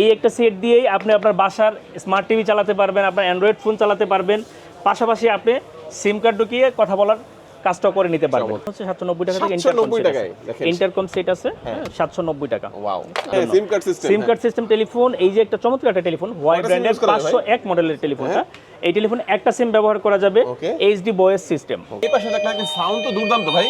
এই একটা সেট দিয়েই আপনি আপনার বাসার স্মার্ট টিভি চালাতে পারবেন আপনার অ্যান্ড্রয়েড ফোন চালাতে পারবেন। পাশাপাশি আপনি সিম কার্ড ঢুকিয়ে কথা বলার কাজটা করে নিতে পারবেন। হচ্ছে সাতশো নব্বই টাকা থেকে 790 টাকায়, ইন্টারকম সেট আছে সাতশো নব্বই টাকা। ওয়াও হ্যাঁ SIM card system SIM card system telephone এই যে একটা চমৎকার একটা টেলিফোন ওয়াই ব্র্যান্ডের use করা যায় পাঁচশো এক মডেলের টেলিফোনটা এই টেলিফোন একটা সিম ব্যবহার করা যাবে. এইচডি বয়েস সিস্টেম এই পাশে দেখলাম সাউন্ড তো দুর্দান্ত ভাই।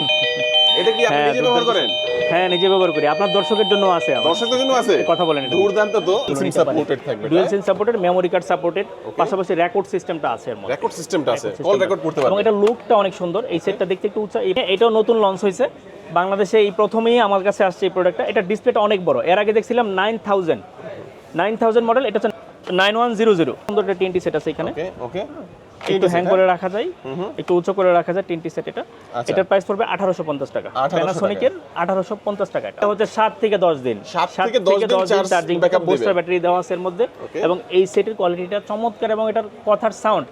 এটা কি আপনি হ্যাঁ, নিজে ব্যবহার করেন? হ্যাঁ নিজে ব্যবহার করি। আপনার দর্শকের জন্য আছে। দর্শকদের জন্য আছে? কথা বলেন। দুর্দান্ত তো। সিম সাপোর্টেড থাকবে dual SIM supported memory card supported পাশাপাশি রেকর্ড সিস্টেমটা আছে এর মধ্যে। রেকর্ড সিস্টেমটা আছে। কল রেকর্ড করতে এবং এটা লুকটা অনেক সুন্দর। এই সেটটা দেখতে একটু উঁচা। এটাও নতুন লঞ্চ হয়েছে। বাংলাদেশে এই প্রথমেই আমার কাছে আসছে এই প্রোডাক্টটা এটা ডিসপ্লেটা অনেক বড়। এর আগে দেখছিলাম nine thousand nine thousand model এটা হচ্ছে নাইন ওয়ান জিরো জিরো সুন্দর একটা টিএনটি সেট আছে এখানে। ওকে ওকে একটু হ্যাং করে রাখা যায়। একটু উঁচু করে রাখা যায় টিএনটি সেট এটা। আচ্ছা। এটার প্রাইস পড়বে আঠারোশো পঞ্চাশ টাকা। 1850 প্যানাসোনিকের আঠারোশো পঞ্চাশ টাকা। এটা হচ্ছে সাত থেকে দশ দিন। সাত থেকে দশ দিন চার্জিং দিবে। বুস্টার ব্যাটারি দেওয়া আছে এর মধ্যে। এবং এই সেটের কোয়ালিটিটা চমৎকার এবং এটার কথার সাউন্ড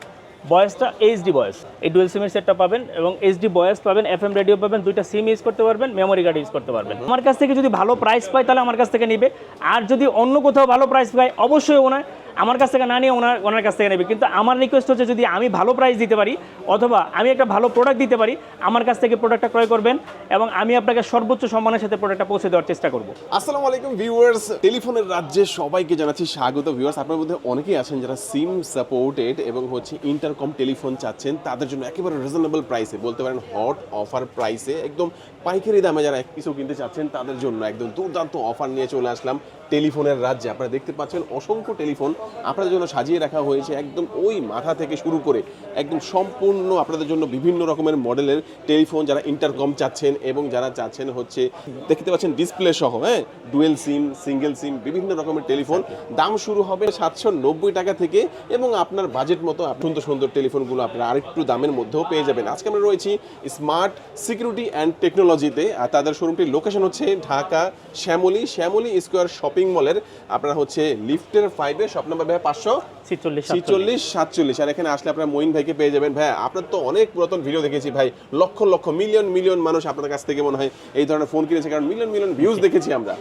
বয়েসটা এইচডি বয়েস। এই ডুয়েল সিমের সেটটা পাবেন এবং এইচডি বয়েস পাবেন এফএম রেডিও পাবেন দুইটা সিম ইউজ করতে পারবেন মেমোরি কার্ড ইউজ করতে পারবেন। আমার কাছ থেকে যদি ভালো প্রাইস পাই তাহলে আমার কাছ থেকে নিবে। আর যদি অন্য কোথাও ভালো প্রাইস পাই অবশ্যই ওনার আমার কাছ থেকে না নিয়ে ওনার ওনার কাছ থেকে নেবে। কিন্তু আমার রিকোয়েস্ট হচ্ছে যদি আমি ভালো প্রাইস দিতে পারি, অথবা আমি একটা ভালো প্রোডাক্ট দিতে পারি, আমার কাছ থেকে প্রোডাক্টটা ক্রয় করবেন এবং আমি আপনাকে সর্বোচ্চ সম্মানের সাথে প্রোডাক্টটা পৌঁছে দেওয়ার চেষ্টা করব। আসসালামু আলাইকুম ভিউয়ার্স টেলিফোনের রাজ্যে সবাইকে জানাচ্ছি স্বাগত ভিউয়ার্স আপনার মধ্যে অনেকেই আছেন যারা সিম সাপোর্টেড এবং হচ্ছে ইন্টারকম টেলিফোন চাচ্ছেন। তাদের জন্য একেবারে রিজনেবল প্রাইসে বলতে পারেন হট অফার প্রাইসে একদম পাইকারি দামে যারা এক কিছু কিনতে চাচ্ছেন, তাদের জন্য একদম দুর্দান্ত অফার নিয়ে চলে আসলাম টেলিফোনের রাজ্যে। আপনারা দেখতে পাচ্ছেন অসংখ্য টেলিফোন আপনাদের জন্য সাজিয়ে রাখা হয়েছে একদম ওই মাথা থেকে শুরু করে একদম সম্পূর্ণ আপনাদের জন্য বিভিন্ন রকমের মডেলের টেলিফোন যারা ইন্টারকম চাচ্ছেন এবং যারা চাচ্ছেন হচ্ছে, দেখতে পাচ্ছেন ডিসপ্লে সহ হ্যাঁ? ডুয়েল সিম সিঙ্গেল সিম বিভিন্ন রকমের টেলিফোন। দাম শুরু হবে সাতশো নব্বই টাকা থেকে এবং আপনার বাজেট মতো সুন্দর সুন্দর টেলিফোনগুলো আপনারা আরেকটু দামের মধ্যেও পেয়ে যাবেন। আজকে আমরা রয়েছি স্মার্ট সিকিউরিটি অ্যান্ড টেকনোলজিতে আর তাদের শোরুমটির লোকেশন হচ্ছে ঢাকা শ্যামলী শ্যামলী স্কোয়ার শপিং মলের। আপনারা হচ্ছে লিফটের ফাইভে শপ নাম্বার ভাই পাঁচশো ছিচল্লিশ সাতচল্লিশ। আর এখানে আসলে আপনারা মঈন ভাইকে পেয়ে যাবেন। ভাই আপনার তো অনেক পুরাতন ভিডিও দেখেছি ভাই। লক্ষ লক্ষ মিলিয়ন মিলিয়ন মানুষ আপনার কাছ থেকে মনে হয় এই ধরনের ফোন কিনেছে কারণ মিলিয়ন মিলিয়ন ভিউজ দেখেছি আমরা।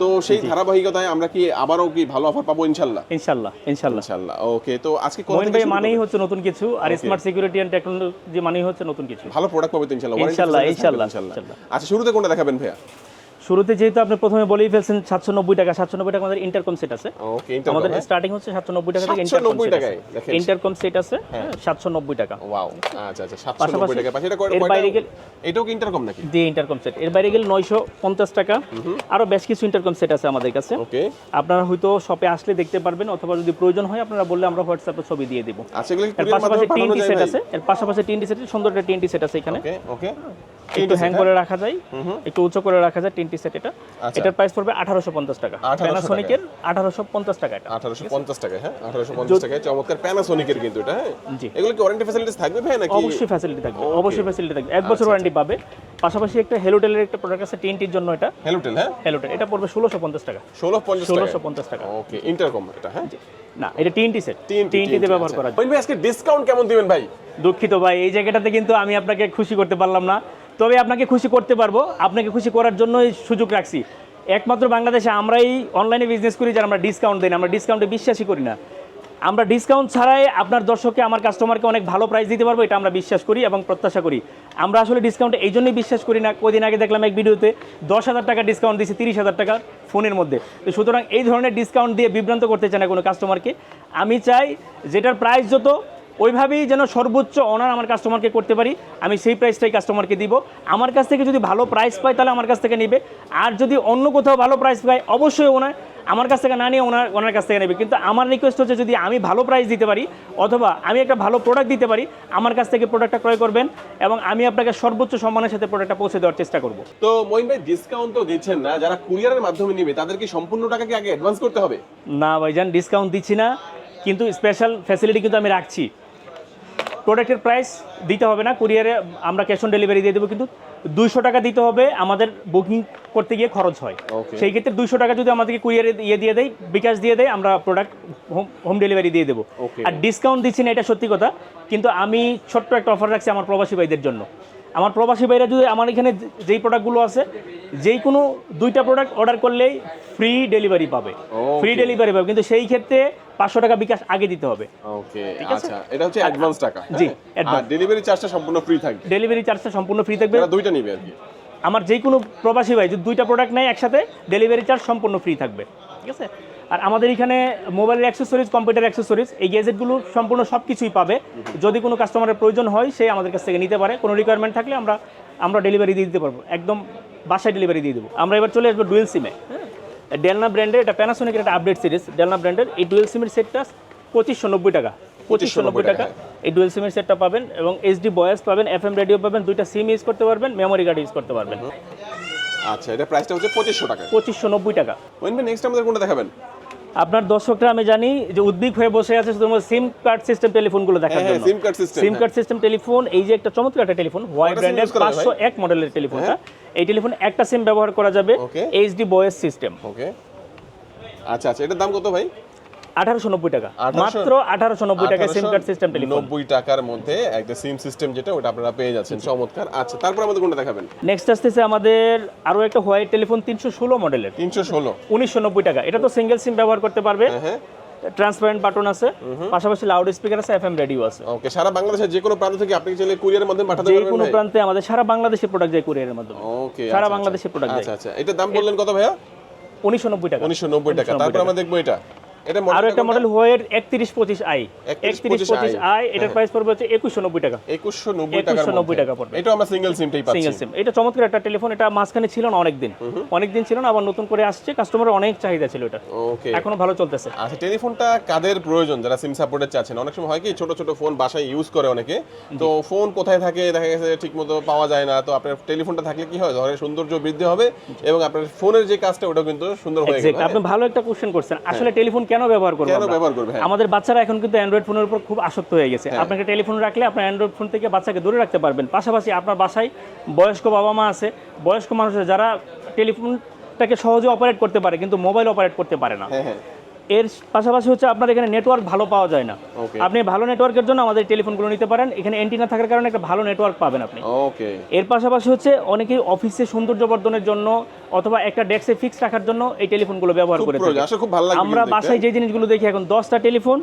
তো সেই ধারাবাহিকতায় আমরা কি আবারও কি ভালো অফার পাবো? ইনশাল্লাহ। ইনশাল্লাহ ইনশাল্লাহ। ইনশাল্লাহ ওকে। তো আজকে কোন মোহিন ভাই মানেই হচ্ছে নতুন কিছু আর স্মার্ট সিকিউরিটি এন্ড টেকনোলজি মানেই হচ্ছে নতুন কিছু। ভালো প্রোডাক্ট পাবে তো ইনশাল্লাহ ইনশাল্লাহ, ইনশাল্লাহ। আচ্ছা শুরুতে কোনটা দেখাবেন ভাইয়া? শুরুতে যেহেতু আপনি প্রথমে বলেই ফেলছেন সাতশো নব্বই টাকা সাতশো নব্বই টাকা আমাদের ইন্টারকম সেট আছে। ওকে আমাদের স্টার্টিং হচ্ছে সাতশো নব্বই টাকা থেকে 790 টাকায়, দেখেন। ইন্টারকম সেট আছে সাতশো নব্বই টাকা। ওয়াও আচ্ছা আচ্ছা 790 পাশাপাশি টাকা পাশে এটা কয়টা এর বাইরে গেলে- এটাও কি ইন্টারকম নাকি? দিয়ে ইন্টারকম সেট এর বাইরে গেলে নয়শো পঞ্চাশ টাকা। আরও বেশ কিছু ইন্টারকম সেট আছে আমাদের কাছে। ওকে। আপনারা হয়তো শপে আসলে দেখতে পারবেন অথবা যদি প্রয়োজন হয় আপনারা বললে আমরা হোয়াটসঅ্যাপে ছবি দিয়ে দিব। আচ্ছা এর পাশাপাশি টিএনটি সেট আছে। এর পাশাপাশি টিএনটি সেট সুন্দর একটা টিএনটি সেট আছে এখানে। ওকে ওকে। একটু হ্যাং। করে রাখা যায়। একটু উঁচু করে রাখা যায় টিএনটি সেট এটা। আচ্ছা। এটার প্রাইস পড়বে আঠারোশো পঞ্চাশ টাকা। 1850 প্যানাসোনিকের আঠারোশো পঞ্চাশ টাকা এটা। আঠারোশো পঞ্চাশ টাকা হ্যাঁ? আঠারোশো পঞ্চাশ টাকায় চমৎকার প্যানাসোনিকের কিন্তু এটা হ্যাঁ? জি। এগুলো কি ওয়ারেন্টি ফ্যাসিলিটিস থাকবে ভাই নাকি? অবশ্যই ফ্যাসিলিটি থাকবে অবশ্যই ফ্যাসিলিটি থাকবে। এক বছর ওয়ারেন্টি পাবে। পাশাপাশি একটা হেলোটেলের একটা প্রোডাক্ট আছে টিএনটির জন্য এটা। হেলোটেল হ্যাঁ? হেলোটেল এটা পড়বে ষোলোশো পঞ্চাশ টাকা। ষোলো টাকা। ষোলোশো পঞ্চাশ টাকা। ওকে ইন্টারকম এটা হ্যাঁ? না এটা টিএনটি সেট তিন টিএনটিতে ব্যবহার করা যায়। ভাই আজকে ডিসকাউন্ট কেমন দিবেন ভাই? দুঃখিত ভাই এই জায়গাটাতে কিন্তু আমি আপনাকে খুশি করতে পারলাম না। তবে আপনাকে খুশি করতে পারব। আপনাকে খুশি করার জন্যই সুযোগ রাখছি। একমাত্র বাংলাদেশে আমরাই অনলাইনে বিজনেস করি, যারা আমরা ডিসকাউন্ট দিই না। আমরা ডিসকাউন্টে বিশ্বাসই করি না। আমরা ডিসকাউন্ট ছাড়াই আপনার দর্শককে, আমার কাস্টমারকে অনেক ভালো প্রাইস দিতে পারব, এটা আমরা বিশ্বাস করি এবং প্রত্যাশা করি। আমরা আসলে ডিসকাউন্ট এই জন্যই বিশ্বাস করি না, কদিন আগে দেখলাম এক ভিডিওতে দশ হাজার টাকা ডিসকাউন্ট দিচ্ছে তিরিশ হাজার টাকা ফোনের মধ্যে। তো সুতরাং এই ধরনের ডিসকাউন্ট দিয়ে বিভ্রান্ত করতে চায় না কোনো কাস্টমারকে আমি চাই যেটার প্রাইস যত ওইভাবেই যেন সর্বোচ্চ অনার আমার কাস্টমারকে করতে পারি। আমি সেই প্রাইসটাই কাস্টমারকে দিব। আমার কাছ থেকে যদি ভালো প্রাইস পাই তাহলে আমার কাছ থেকে নেবে। আর যদি অন্য কোথাও ভালো প্রাইস পাই অবশ্যই ওনার আমার কাছ থেকে না নিয়ে ওনার ওনার কাছ থেকে নেবে। কিন্তু আমার রিকোয়েস্ট হচ্ছে যদি আমি ভালো প্রাইস দিতে পারি অথবা আমি একটা ভালো প্রোডাক্ট দিতে পারি আমার কাছ থেকে প্রোডাক্টটা ক্রয় করবেন এবং আমি আপনাকে সর্বোচ্চ সম্মানের সাথে প্রোডাক্টটা পৌঁছে দেওয়ার চেষ্টা করব। তো মইন ভাই ডিসকাউন্ট তো দিচ্ছেন না। যারা কুরিয়ারের মাধ্যমে নেবে তাদের কি সম্পূর্ণ টাকা কি আগে অ্যাডভান্স করতে হবে? না ভাইজান ডিসকাউন্ট দিচ্ছি না। কিন্তু স্পেশাল ফ্যাসিলিটি কিন্তু আমি রাখছি। প্রোডাক্টের প্রাইস দিতে হবে না। কুরিয়ারে আমরা ক্যাশ অন ডেলিভারি দিয়ে দেবো কিন্তু দুইশো টাকা দিতে হবে আমাদের বুকিং করতে গিয়ে খরচ হয়। সেই ক্ষেত্রে দুইশো টাকা যদি আমাদেরকে কুরিয়ারে ইয়ে দিয়ে দেয় বিকাশ দিয়ে দেয় আমরা প্রোডাক্ট হোম হোম ডেলিভারি দিয়ে দেবো। আর ডিসকাউন্ট দিচ্ছি না এটা সত্যি কথা কিন্তু আমি ছোট্ট একটা অফার রাখছি আমার প্রবাসী ভাইদের জন্য। আমার প্রবাসী ভাইরা যদি আমার এখানে যেই প্রোডাক্টগুলো আছে যেই কোনো দুইটা প্রোডাক্ট অর্ডার করলেই ফ্রি ডেলিভারি পাবে। ফ্রি ডেলিভারি পাবে কিন্তু সেই ক্ষেত্রে পাঁচশো টাকা বিকাশ আগে দিতে হবে। ওকে আছে? আচ্ছা এটা হচ্ছে অ্যাডভান্স টাকা জি, হ্যাঁ? আর advance। ডেলিভারি চার্জটা সম্পূর্ণ ফ্রি থাকবে। ডেলিভারি চার্জটা সম্পূর্ণ ফ্রি থাকবে। দুইটা নিবে আর কি। আমার যে কোনো প্রবাসী ভাই যদি দুইটা প্রোডাক্ট নেয় একসাথে ডেলিভারি চার্জ সম্পূর্ণ ফ্রি থাকবে। ঠিক আছে? আর আমাদের এখানে মোবাইলের অ্যাক্সেসরিজ কম্পিউটার অ্যাক্সেসরিজ এই গ্যাজেটগুলো সম্পূর্ণ সব কিছুই পাবে। যদি কোনো কাস্টমারের প্রয়োজন হয় সে আমাদের কাছ থেকে নিতে পারে। কোনো রিকোয়ারমেন্ট থাকলে আমরা আমরা ডেলিভারি দিয়ে দিতে পারব। একদম বাসায় ডেলিভারি দিয়ে দেবো। আমরা এবার চলে আসব ডুয়েল সিমে ডেলনা ব্র্যান্ডের এটা প্যানাসোনিকের একটা আপডেট সিরিজ ডেলনা ব্র্যান্ডের এই ডুয়েল সিমের সেটটা পঁচিশশো নব্বই টাকা। পঁচিশশো নব্বই টাকা। এই ডুয়েল সিমের সেটটা পাবেন এবং এইচডি বয়েস পাবেন এফ এম রেডিও পাবেন দুইটা সিম ইউজ করতে পারবেন মেমোরি কার্ড ইউজ করতে পারবেন। আচ্ছা এটা প্রাইসটা হচ্ছে পঁচিশশো টাকা পঁচিশশো নব্বই টাকা। ওয়েন নেক্সট আমাদের কোনটা দেখাবেন? আপনার দর্শকরা আমি জানি যে উদ্বিগ হয়ে বসে আছে শুধুমাত্র সিম কার্ড সিস্টেম টেলিফোনগুলো দেখার হ্যাঁ জন্য। SIM card system SIM card system telephone এই যে একটা চমৎকার একটা টেলিফোন হোয়াইট ব্র্যান্ডের use করা যাবে পাঁচশো এক মডেলের টেলিফোনটা এই টেলিফোন একটা সিম ব্যবহার করা যাবে. এইচডি ভয়েস সিস্টেম ওকে আচ্ছা আচ্ছা এটার দাম কত ভাই? আঠারোশো নব্বই টাকা। মাত্র আঠারোশো নব্বই টাকা সিম কার্ড সিস্টেম টেলিফোন নব্বই টাকার মধ্যে একটা সিম সিস্টেম যেটা ওটা আপনারা পেয়ে যাচ্ছেন। চমৎকার। আচ্ছা তারপর আমাদের কোনটা দেখাবেন? নেক্সট আসতেছে আমাদের আরও একটা হোয়াইট টেলিফোন তিনশো ষোলো মডেলের তিনশো ষোলো। উনিশশো নব্বই টাকা। এটা তো সিঙ্গেল সিম ব্যবহার করতে পারবে। হ্যাঁ হ্যাঁ। ট্রান্সপারেন্ট বাটন আছে। পাশাপাশি লাউড স্পিকার আছে এফ এম রেডিও আছে। ওকে সারা বাংলাদেশের যে কোনো প্রান্ত থেকে আপনি চাইলে কুরিয়ারের মাধ্যমে পাঠাতে যে কোনো প্রান্তে আমাদের সারা বাংলাদেশের প্রোডাক্ট যায় কুরিয়ারের মাধ্যমে। ওকে সারা আচ্ছা, বাংলাদেশের প্রোডাক্ট আচ্ছা যায় আচ্ছা এটার দাম বললেন কত ভাইয়া? উনিশশো নব্বই টাকা। উনিশশো নব্বই টাকা। তারপর আমরা দেখব এটা এটা। আরও একটা মডেল হোয়ের একত্রিশ পঁচিশ আই একত্রিশ পঁচিশ আই এটার প্রাইস পড়বে হচ্ছে একুশশো নব্বই টাকা। একুশশো নব্বই 2190 মধ্যে। টাকা পড়বে। এটা আমরা সিঙ্গেল সিমটাই পাচ্ছি। সিঙ্গেল সিম এটা চমৎকার একটা টেলিফোন এটা মাঝখানে ছিল না অনেকদিন। অনেকদিন ছিল না আবার নতুন করে আসছে। কাস্টমারের অনেক চাহিদা ছিল এটা। ওকে এখনও ভালো চলতেছে। আচ্ছা টেলিফোনটা কাদের প্রয়োজন? যারা সিম সাপোর্টের চাচ্ছেন। অনেক সময় হয় কি ছোট ছোট ফোন বাসায় ইউজ করে অনেকে। তো ফোন কোথায় থাকে? দেখা গেছে ঠিকমতো পাওয়া যায় না। তো আপনার টেলিফোনটা থাকলে কি হয়? ঘরের সৌন্দর্য বৃদ্ধি হবে এবং আপনার ফোনের যে কাজটা ওটা কিন্তু সুন্দর হয়ে গেল আপনি ভালো একটা কোশ্চেন করছেন। আসলে টেলিফোন কেন ব্যবহার করব কেন ব্যবহার করবে হ্যাঁ। আমাদের বাচ্চারা এখন কিন্তু অ্যান্ড্রয়েড ফোনের উপর খুব আসক্ত হয়ে গেছে। আপনাকে টেলিফোন রাখলে আপনার অ্যান্ড্রয়েড ফোন থেকে বাচ্চাকে দূরে রাখতে পারবেন। পাশাপাশি আপনার বাসায় বয়স্ক বাবা মা আছে। বয়স্ক মানুষের আছে যারা টেলিফোনটাকে সহজে অপারেট করতে পারে কিন্তু মোবাইল অপারেট করতে পারে না। হ্যাঁ হ্যাঁ। এর পাশাপাশি হচ্ছে আপনার এখানে নেটওয়ার্ক ভালো পাওয়া যায় না। আপনি ভালো নেটওয়ার্কের জন্য আমাদের টেলিফোনগুলো নিতে পারেন। এখানে এন্টিনা থাকার কারণে একটা ভালো নেটওয়ার্ক পাবেন আপনি। ওকে এর পাশাপাশি হচ্ছে অনেকেই অফিসে সৌন্দর্য বর্ধনের জন্য অথবা একটা ডেস্কে ফিক্স রাখার জন্য এই টেলিফোনগুলো ব্যবহার করে লাগবে আমরা বাসায় যে জিনিসগুলো দেখি এখন দশটা টেলিফোন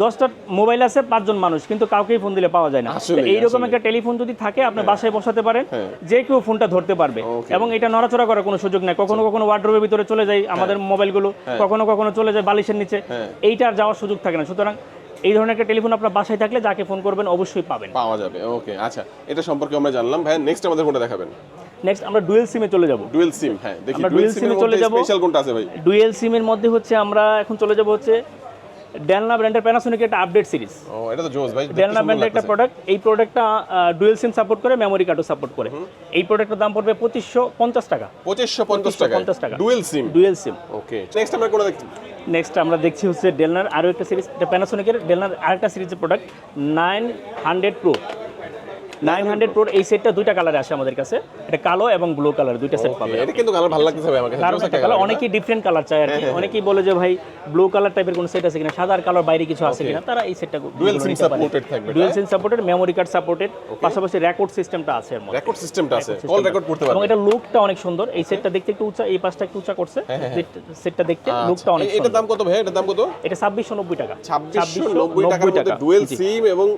দশটা মোবাইল আছে পাঁচজন মানুষ কিন্তু কাউকেই ফোন দিলে পাওয়া যায় না। এইরকম একটা টেলিফোন যদি থাকে আপনি বাসায় বসাতে পারেন হ্যাঁ। যে কেউ ফোনটা ধরতে পারবে। এবং এটা নড়াচড়া করার কোনো সুযোগ নেই। কখনো কখনো ওয়ার্ড্রোবের ভিতরে চলে যায় আমাদের মোবাইলগুলো কখনো কখনো চলে যায় বালিশের নিচে। হ্যাঁ। এইটা আর যাওয়ার সুযোগ থাকে না। সুতরাং এই ধরনের একটা টেলিফোন আপনার বাসায় থাকলে যাকে ফোন করবেন অবশ্যই পাবেন। পাওয়া যাবে। ওকে আচ্ছা। এটা সম্পর্কে আমরা জানলাম। ভাই নেক্সট আমাদের কোনটা দেখাবেন। নেক্সট আমরা ডুয়েল সিমে চলে যাব। ডুয়েল সিম হ্যাঁ দেখি ডুয়েল এ চলে যাব। স্পেশাল কোনটা আছে ভাই? ডুয়েল সিমের মধ্যে হচ্ছে আমরা এখন চলে যাব হচ্ছে ডেলনা ব্র্যান্ডের প্যানাসোনিক একটা আপডেট সিরিজ ও এটা তো জোস ভাই ডেলনা ব্র্যান্ডের একটা প্রোডাক্ট এই প্রোডাক্টটা ডুয়েল সিম সাপোর্ট করে মেমোরি কার্ডও সাপোর্ট করে। এই প্রোডাক্টের দাম পড়বে পঁচিশশো পঞ্চাশ টাকা। পঁচিশশো পঞ্চাশ টাকা। 2550 টাকা। Dual SIM dual SIM okay next আমরা কোনটা দেখছি। নেক্সট আমরা দেখছি হচ্ছে ডেলনার আরও একটা সিরিজ এটা প্যানাসোনিকের ডেলনার আরেকটা সিরিজের product nine hundred pro nine hundred প্রোর এই সেটটা দুইটা কালারে আসে আমাদের কাছে। এটা কালো এবং ব্লু কালার দুইটা সেট পাবে। এটা কিন্তু কালার ভালো লাগতেছে আমার কাছে। অনেকেই ডিফারেন্ট কালার চায় আর কি। অনেকেই বলে যে ভাই ব্লু কালার টাইপের কোনো সেট আছে কিনা সাদা আর কালার বাইরে কিছু আছে কিনা তারা এই সেটটা Dual SIM supported থাকবে, dual SIM supported memory card supported পাশাপাশি রেকর্ড সিস্টেমটা আছে এর মধ্যে। রেকর্ড সিস্টেমটা আছে। কল রেকর্ড করতে পারবে। এবং এটা লুকটা অনেক সুন্দর। এই সেটটা দেখতে একটু উঁচা এই পাশটা একটু উঁচা করছে। সেটটা দেখতে লুকটা অনেক আচ্ছা, এটার দাম কত ভাই? এটার দাম কত? এটা ছাব্বিশশো নব্বই টাকা। ছাব্বিশশো নব্বই টাকার মধ্যে ডুয়েল সিম এবং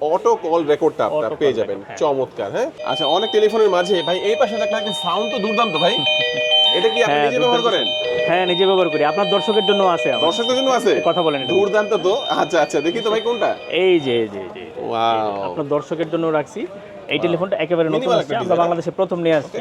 অটো কল রেকর্ডটা আপনারা পেয়ে যাবেন। হ্যাঁ। চমৎকার হ্যাঁ? আচ্ছা অনেক টেলিফোনের মাঝে ভাই এই পাশে দেখলে একটা সাউন্ড তো দুর্দান্ত ভাই। এটা কি আপনি হ্যাঁ, নিজে ব্যবহার করেন? হ্যাঁ নিজে ব্যবহার করি। আপনার দর্শকের জন্য আছে। দর্শকদের জন্য আছে? কথা বলেন দুর্দান্ত তো। আচ্ছা আচ্ছা দেখি তো ভাই কোনটা। এই যে এই যে ওয়াও আপনার দর্শকের জন্য রাখছি। এই টেলিফোনটা একেবারে নতুন আসছে। আমরা বাংলাদেশে প্রথম নিয়ে আসছি।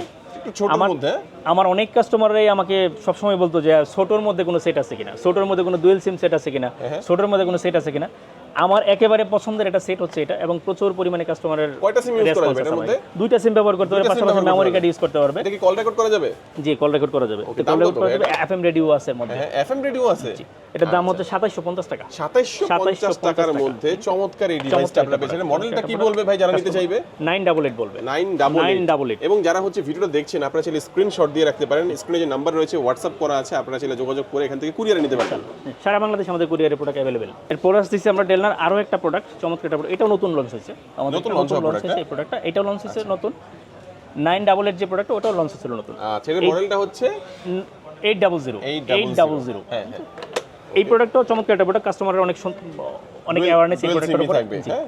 আমার- হ্যাঁ? আমার অনেক কাস্টমাররাই আমাকে সবসময় বলতো যে ছোটোর মধ্যে কোনো সেট আছে কিনা? ছোটোর মধ্যে কোনো ডুয়েল সিম সেট আছে কিনা। ছোটোর মধ্যে কোনো সেট আছে কিনা? আমার একেবারে পছন্দের একটা সেট হচ্ছে এটা এবং প্রচুর পরিমাণে কাস্টমারের কয়টা সিম ইউজ করা যাবে এটার মধ্যে? দুইটা সিম ব্যবহার করতে পারবে পাশাপাশি মেমোরি কার্ড ইউজ করতে পারবে। এটা কি কল রেকর্ড করা যাবে? জি কল রেকর্ড করা যাবে। Okay, কল রেকর্ড করা যাবে এফএম রেডিও আছে এর মধ্যে। হ্যাঁ এফএম রেডিও আছে। এটার দাম হচ্ছে সাতাইশশো পঞ্চাশ টাকা। 2750 টাকার মধ্যে চমৎকার এই ডিভাইসটা আপনারা পেয়েছেন মডেলটা কি বলবে ভাই যারা নিতে চাইবে? নাইন ডাবল এইট বলবে। Nine double nine double eight এবং যারা হচ্ছে ভিডিওটা দেখছেন আপনারা চাইলে স্ক্রিনশট দিয়ে রাখতে পারেন। স্ক্রিনে যে নাম্বার রয়েছে হোয়াটসঅ্যাপ করা আছে আপনারা চাইলে যোগাযোগ করে এখান থেকে কুরিয়ারে নিতে পারেন সারা বাংলাদেশে আমাদের কুরিয়ারের প্রোডাক্ট অ্যাভেলেবেল এরপর আসতেছি আমরা ডেলনার আরও একটা প্রোডাক্ট চমৎকার একটা এটা এটাও নতুন লঞ্চ হয়েছে। আমাদের নতুন product, হয়েছে এই প্রোডাক্টটা এটাও লঞ্চ হয়েছে নতুন। নাইন ডাবল এইট যে প্রোডাক্ট ওটাও লঞ্চ হয়েছিল নতুন। আচ্ছা এর মডেলটা হচ্ছে? Eight double zero eight double zero হ্যাঁ হ্যাঁ। এই প্রোডাক্টটাও চমৎকার একটা প্রোডাক্ট কাস্টমারের অনেক অনেক অ্যাওয়ারনেস এই প্রোডাক্টের উপর।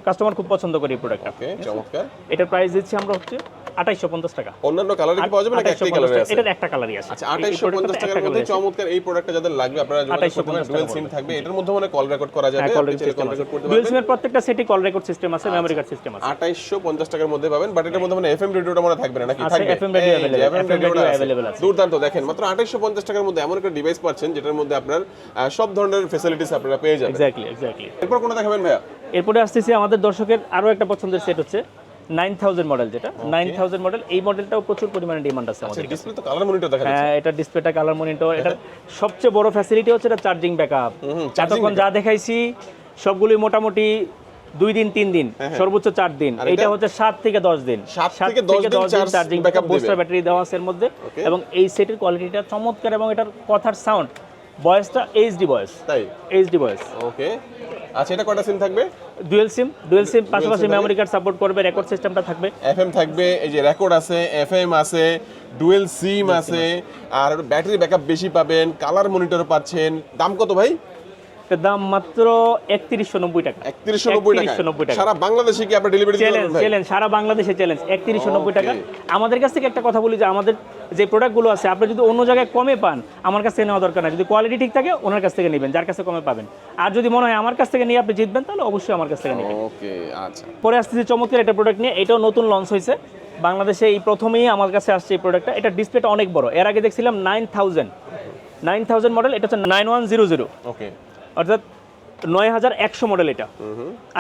কাস্টমার খুব পছন্দ করে এই প্রোডাক্টটা ওকে চমৎকার। এটার প্রাইস দিচ্ছি আমরা হচ্ছে আঠাইশশো পঞ্চাশ টাকা। অন্যান্য কালারে কি পাওয়া যাবে নাকি একটাই কালারে আছে? এটার একটা কালারই আছে। আচ্ছা এই- এই আঠাইশশো পঞ্চাশ প্রোডাক্টটাতে টাকার মধ্যে চমৎকার এই প্রোডাক্টটা যাদের লাগবে আপনারা যোগাযোগ 2850 ডুয়েল সিম থাকবে। এটার মধ্যে মানে কল রেকর্ড করা যাবে হ্যাঁ কল চাইলে কল রেকর্ড করতে ডুয়েল সিমের প্রত্যেকটা সেটে কল রেকর্ড সিস্টেম আছে মেমরি কার্ড সিস্টেম আছে। আঠাইশশো পঞ্চাশ টাকার মধ্যে পাবেন বাট এটার মধ্যে মানে এফএম রেডিওটা মনে থাকবে না নাকি? থাকবে। যে available, FM FM radioটা radio আছে। দুর্দান্ত দেখেন মাত্র আঠাইশশো পঞ্চাশ টাকার মধ্যে এমন একটা ডিভাইস পাচ্ছেন যেটার মধ্যে আপনার সব ধরনের ফেসিলিটিস আপনারা পেয়ে যাবেন। এক্স্যাক্টলি এক্স্যাক্টলি এরপর কোনটা দেখাবেন ভাইয়া? এরপরে আসতেছি আমাদের দর্শকের আরও একটা পছন্দের সেট হচ্ছে নাইন থাউজেন্ড মডেল যেটা। নাইন থাউজেন্ড মডেল এই মডেলটাও প্রচুর পরিমাণে ডিমান্ড আছে আমাদের ডিসপ্লে তো কালার মনিটর দেখা যাচ্ছে। হ্যাঁ এটা ডিসপ্লেটা কালার মনিটর এটা সবচেয়ে বড় ফ্যাসিলিটি হচ্ছে এটা চার্জিং ব্যাকআপ এতক্ষণ যা দেখাইছি সবগুলি মোটামুটি দুই দিন তিন দিন সর্বোচ্চ চার দিন। এটা? এটা? হচ্ছে সাত থেকে দশ দিন। সাত থেকে দশ দিন চার্জিং ব্যাকআপ বুস্টার ব্যাটারি দেওয়া আছে এর মধ্যে। এবং এই সেটের কোয়ালিটিটা চমৎকার এবং এটার কথার সাউন্ড ভয়েসটা এইচডি বয়স তাই? এইচডি বয়স ওকে। আচ্ছা এটা কয়টা সিম থাকবে? ডুয়েল সিম ডুয়েল সিম পাশাপাশি মেমোরি কার্ড সাপোর্ট করবে রেকর্ড সিস্টেমটা থাকবে। এফএম থাকবে এই যে রেকর্ড আছে এফএম আছে ডুয়েল সিম আছে আর ব্যাটারি ব্যাকআপ বেশি পাবেন কালার মনিটর পাচ্ছেন। দাম কত ভাই? দাম মাত্র একত্রিশশো নব্বই টাকা। একত্রিশশো নব্বই টাকা। 3190 টাকা। সারা বাংলাদেশে কি আপনার ডেলিভারি চ্যালেঞ্জ চ্যালেঞ্জ সারা বাংলাদেশে চ্যালেঞ্জ একত্রিশশো নব্বই টাকা। আমাদের কাছ থেকে একটা কথা বলি যে আমাদের যে প্রোডাক্টগুলো আছে আপনি যদি অন্য জায়গায় কমে পান আমার কাছ নেওয়া দরকার না যদি কোয়ালিটি ঠিক থাকে ওনার কাছ থেকে নেবেন যার কাছে কমে পাবেন। আর যদি মনে হয় আমার কাছ থেকে নিয়ে আপনি জিতবেন তাহলে অবশ্যই আমার কাছ থেকে নেবেন। ওকে আচ্ছা। পরে আসতেছি চমৎকার একটা প্রোডাক্ট নিয়ে এটাও নতুন লঞ্চ হয়েছে। বাংলাদেশে এই প্রথমেই আমার কাছে আসছে এই প্রোডাক্টটা এটা ডিসপ্লেটা অনেক বড়। এর আগে দেখছিলাম nine thousand nine thousand model এটা হচ্ছে nine one zero zero okay অর্থাৎ নয় হাজার একশো মডেল এটা।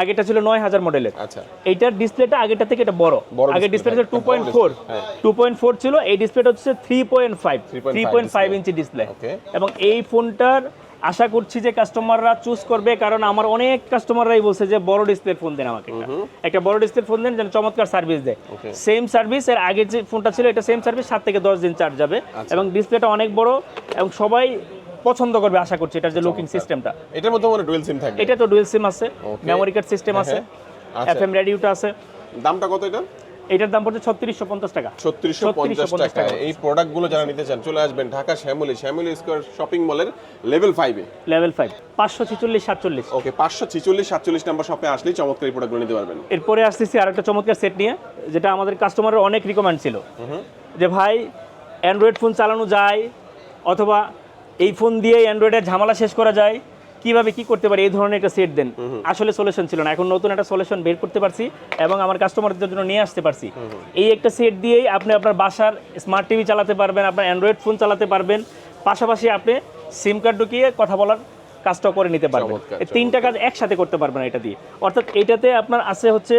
আগেটা ছিল নয় হাজার মডেলের আচ্ছা। এইটার ডিসপ্লেটা আগেরটা থেকে এটা বড়। আগে ডিসপ্লেটা two point four. Two point four ছিল এই ডিসপ্লেটা হচ্ছে three point five three point five ইঞ্চি ডিসপ্লে এবং এই ফোনটার আশা করছি যে কাস্টমাররা চুজ করবে কারণ আমার অনেক কাস্টমাররাই বলছে যে বড় ডিসপ্লে ফোন দেন আমাকে একটা। বড় ডিসপ্লে ফোন দেন যেন চমৎকার সার্ভিস দেয়। সেম সার্ভিস এর আগে যে ফোনটা ছিল এটা সেম সার্ভিস সাত থেকে দশ দিন চার্জ যাবে। আচ্ছা। এবং ডিসপ্লেটা অনেক বড় এবং সবাই পছন্দ করবে আশা করছি এটার যে লুকিং সিস্টেমটা এটার মধ্যে মানে ডুয়েল সিম থাকবে। এটা তো ডুয়েল সিম আছে. মেমোরি কার্ড সিস্টেম আছে হ্যাঁ, আচ্ছা। এফএম রেডিওটা আছে। দামটা কত এটা? এটার দাম পড়ছে ছত্রিশশো পঞ্চাশ টাকা। ছত্রিশশো পঞ্চাশ 3650 টাকা। এই প্রোডাক্টগুলো যারা নিতে চান চলে আসবেন ঢাকা শ্যামলি শ্যামলি স্কোয়ার শপিং মলের লেভেল ফাইভে লেভেল ফাইভ পাঁচশো ছিচল্লিশ সাতচল্লিশ। ওকে পাঁচশো ছিচল্লিশ সাতচল্লিশ নাম্বার শপে আসলেই চমৎকার এই প্রোডাক্টগুলো নিতে পারবেন। এরপরে আসতেছি আর একটা চমৎকার সেট নিয়ে যেটা আমাদের কাস্টমারের অনেক রিকমেন্ড ছিল। যে ভাই অ্যান্ড্রয়েড ফোন চালানো যায় অথবা এই ফোন দিয়ে অ্যান্ড্রয়েডের ঝামেলা শেষ করা যায়। কীভাবে কি করতে পারি? এই ধরনের একটা সেট দেন। আসলে সলিউশন ছিল না। এখন নতুন একটা সলিউশন বের করতে পারছি এবং আমার কাস্টমারদের জন্য নিয়ে আসতে পারছি। এই একটা সেট দিয়েই আপনি আপনার বাসার স্মার্ট টিভি চালাতে পারবেন আপনার অ্যান্ড্রয়েড ফোন চালাতে পারবেন। পাশাপাশি আপনি সিম কার্ড ঢুকিয়ে কথা বলার কাজটাও করে নিতে পারবেন। তিনটা কাজ একসাথে করতে পারবেন এটা দিয়ে। অর্থাৎ এটাতে আপনার আছে হচ্ছে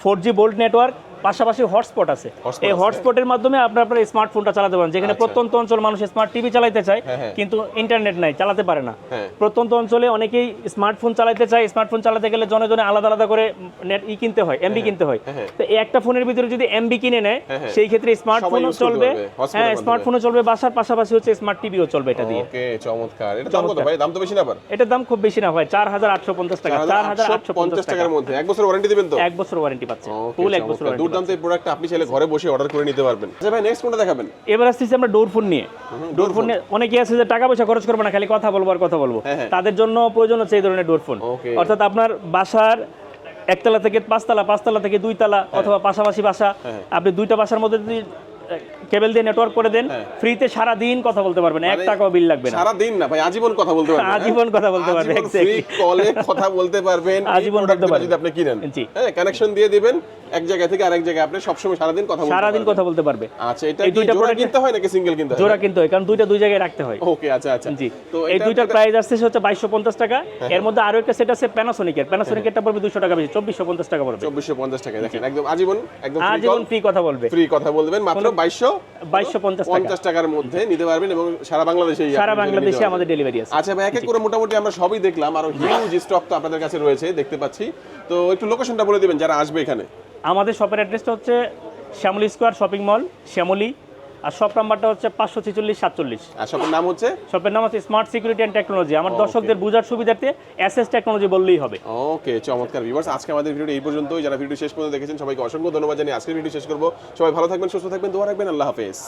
ফোর জি বোল্ট নেটওয়ার্ক পাশাপাশি হটস্পট আছে। এই হটস্পটের মাধ্যমে আপনার আপনার স্মার্টফোনটা চালাতে পারেন। যেখানে আচ্ছা। প্রত্যন্ত অঞ্চল মানুষ স্মার্ট টিভি চালাতে চায় হ্যাঁ, হ্যাঁ। কিন্তু ইন্টারনেট নাই চালাতে পারে না। হ্যাঁ। প্রত্যন্ত অঞ্চলে অনেকেই স্মার্টফোন চালাতে চায়। স্মার্টফোন চালাতে গেলে জনে জনে আলাদা আলাদা করে নেট ই কিনতে হয় এমবি কিনতে হয়। তো এই একটা ফোনের ভিতরে যদি এমবি কিনে নেয়। সেই ক্ষেত্রে স্মার্টফোনও চলবে। হ্যাঁ স্মার্টফোনও চলবে বাসার পাশাপাশি হচ্ছে স্মার্ট টিভিও চলবে এটা দিয়ে। ওকে চমৎকার। এটা দাম কত ভাই? দাম তো বেশি না আবার? এটার দাম খুব বেশি না হয় চার হাজার আটশো পঞ্চাশ টাকা চার হাজার আটশো পঞ্চাশ টাকার মধ্যে। এক বছর ওয়ারেন্টি দিবেন তো? এক বছর ওয়ারেন্টি পাচ্ছে। ফুল এক বছর ওয়ারেন্টি দুর্দান্ত এই প্রোডাক্ট আপনি চাইলে ঘরে বসে অর্ডার করে নিতে পারবেন আচ্ছা ভাই নেক্সট কোনটা দেখাবেন এবার আসতেছি আমরা ডোর ফোন নিয়ে ডোর ফোন অনেকে আছে যে টাকা পয়সা খরচ করব না খালি কথা বলব আর কথা বলব হ্যাঁ, হ্যাঁ। তাদের জন্য প্রয়োজন হচ্ছে এই ধরনের ডোর ফোন অর্থাৎ আপনার বাসার একতলা থেকে পাঁচতলা পাঁচতলা থেকে দুইতলা অথবা পাশাপাশি বাসা হ্যাঁ। আপনি দুইটা বাসার মধ্যে যদি কেবল দিয়ে নেটওয়ার্ক করে দেন হ্যাঁ। ফ্রিতে সারা দিন কথা বলতে পারবেন এক মানে টাকাও বিল লাগবে না সারা দিন না ভাই আজীবন কথা বলতে পারবেন হ্যাঁ? আজীবন কথা বলতে পারবেন, exactly. কলে কথা বলতে পারবেন আজীবন আজীবন বলতে পারবেন। যদি আপনি কিনেন জি। হ্যাঁ কানেকশন দিয়ে দিবেন এক জায়গা থেকে আরেক জায়গায় আপনি সবসময় সারা দিন কথা বলতে সারা দিন পারবেন। কথা বলতে পারবে। আচ্ছা এটা এই দুইটা product- কিনতে হয় নাকি সিঙ্গেল কিনতে হয়? জোড়া কিনতে হয় কারণ দুইটা দুই জায়গায় রাখতে হয়। ওকে আচ্ছা আচ্ছা। জি। তো এই দুইটার প্রাইস আসছে হচ্ছে বাইশশো পঞ্চাশ টাকা। এর মধ্যে আরও একটা সেট আছে প্যানাসোনিকের প্যানাসোনিকেরটা পড়বে দুশো টাকা বেশি চব্বিশশো পঞ্চাশ টাকা পড়বে। চব্বিশশো পঞ্চাশ টাকা দেখেন একদম আজীবন একদম আজীবন ফ্রি কথা বলবে। ফ্রি কথা বলবেন মাত্র বাইশশো বাইশশো পঞ্চাশ টাকা। পঞ্চাশ টাকার মধ্যে নিতে পারবেন এবং সারা বাংলাদেশে সারা বাংলাদেশে আমাদের ডেলিভারি আছে। আচ্ছা ভাই এক এক করে মোটামুটি আমরা সবই দেখলাম আর হিউজ স্টক তো আপনাদের কাছে রয়েছে দেখতে পাচ্ছি। তো একটু লোকেশনটা বলে দিবেন যারা আসবে এখানে। আমাদের শপের অ্যাড্রেসটা হচ্ছে Shyamoli square shopping mall Shyamoli. আর শপ নাম্বারটা হচ্ছে পাঁচশো ছেচল্লিশ সাতচল্লিশ। আর শপের নাম হচ্ছে? শপের নাম হচ্ছে স্মার্ট সিকিউরিটি অ্যান্ড টেকনোলজি আমার দর্শকদের বোঝার সুবিধার্থে এস টেকনোলজি বললেই হবে। ওকে চমৎকার ভিউয়ার্স আজকে আমাদের ভিডিও এই পর্যন্তই। যারা ভিডিও শেষ পর্যন্ত দেখেছেন সবাইকে অসংখ্য ধন্যবাদ জানিয়ে আজকের ভিডিও শেষ করব। সবাই ভালো থাকবেন সুস্থ থাকবেন দোয়া রাখবেন। আল্লাহ হাফেজ।